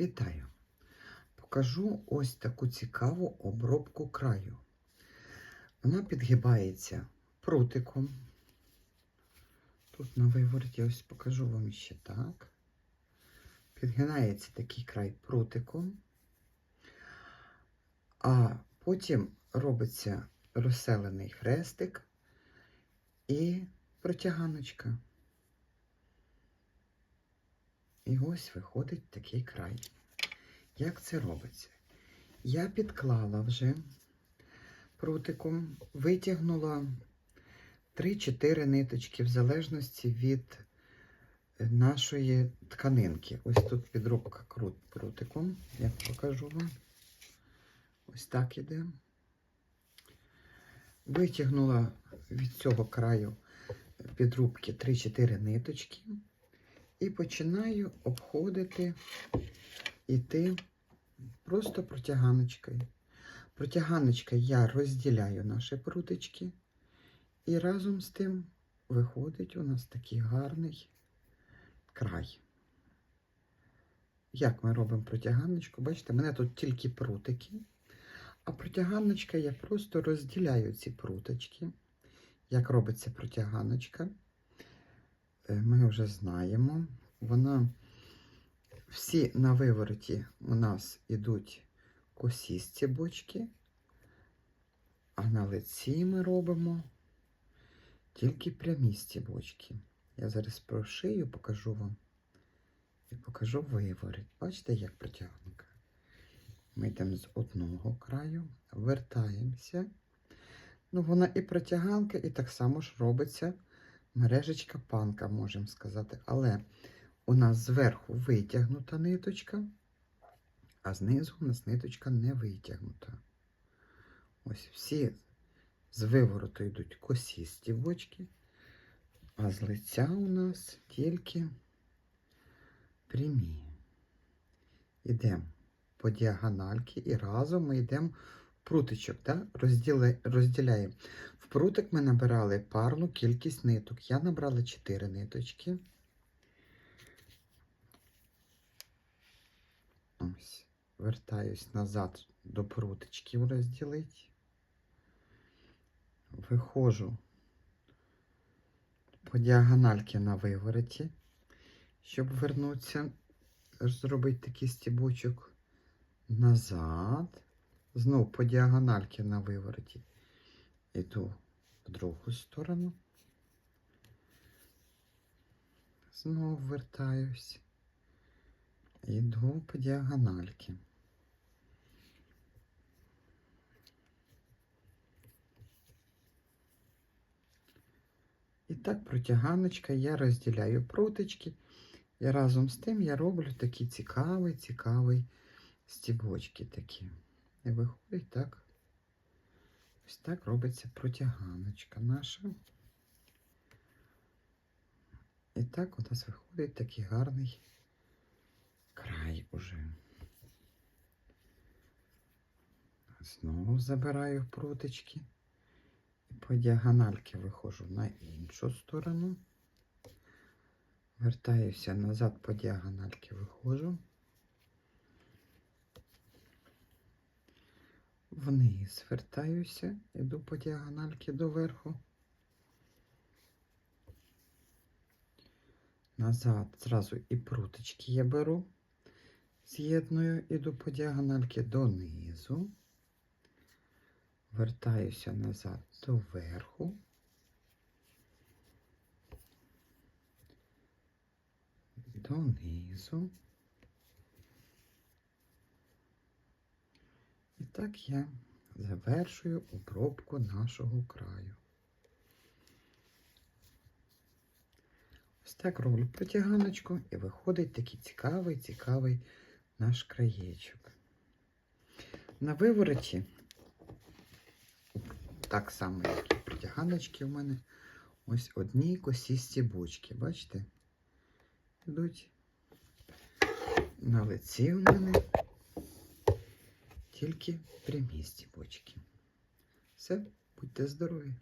Вітаю! Покажу ось таку цікаву обробку краю. Вона підгибається прутиком. Тут на вивороті ось покажу вам ще так. Підгинається такий край прутиком, а потім робиться розселений хрестик і протяганочка. І ось виходить такий край. Як це робиться? Я підклала вже прутиком, витягнула 3-4 ниточки в залежності від нашої тканинки. Ось тут підробка крут прутиком, я покажу вам. Ось так іде. Витягнула від цього краю підрубки 3-4 ниточки. І починаю обходити іти просто протяганочкою. Протяганочкою я розділяю наші прутички, і разом з тим виходить у нас такий гарний край. Як ми робимо протяганочку? Бачите, мене тут тільки прутики, а протяганочка я просто розділяю ці пруточки. Як робиться протяганочка? Ми вже знаємо. Вона всі на вивороті у нас ідуть косі стібочки, а на лиці ми робимо тільки прямі стібочки. Я зараз прошию, покажу вам і покажу виворіт. Бачите, як протягнука. Ми йдемо з одного краю, вертаємося. Ну, вона і протяганка, і так само ж робиться мережечка панка, можемо сказати. Але у нас зверху витягнута ниточка, а знизу у нас ниточка не витягнута. Ось всі з вивороту йдуть косі стівочки, а з лиця у нас тільки прямі. Йдемо по діагональки і разом ми йдемо прутичок, да? розділяємо. Прутик ми набирали парну кількість ниток. Я набрала 4 ниточки. Ось, вертаюсь назад до прутичків розділити. Виходжу по діагональки на вивороті, щоб вернутися, зробити такий стібочок назад. Знов по діагональки на вивороті. Іду в другу сторону. Знову вертаюсь. Іду по діагональки. І так протяганочка я розділяю пруточки. І разом з тим я роблю такий цікавий, цікавий стібочки такі. І виходить так. Ось так робиться протяганочка наша. І так у нас виходить такий гарний край уже. Знову забираю пруточки і по діагональки виходжу на іншу сторону. Вертаюся назад по діагональки виходжу. Вниз вертаюся, іду по діагональки доверху. Назад зразу і пруточки я беру, з'єдную, іду по діагональки донизу, вертаюся назад доверху. Донизу. Так я завершую обробку нашого краю. Ось так роблю протяганочку і виходить такий цікавий, цікавий наш краєчок. На вивороті, так само, як і протяганочки у мене, ось одні косі стібочки, бачите? Йдуть на лиці у мене тільки прямі стібочки. Все, будьте здорові!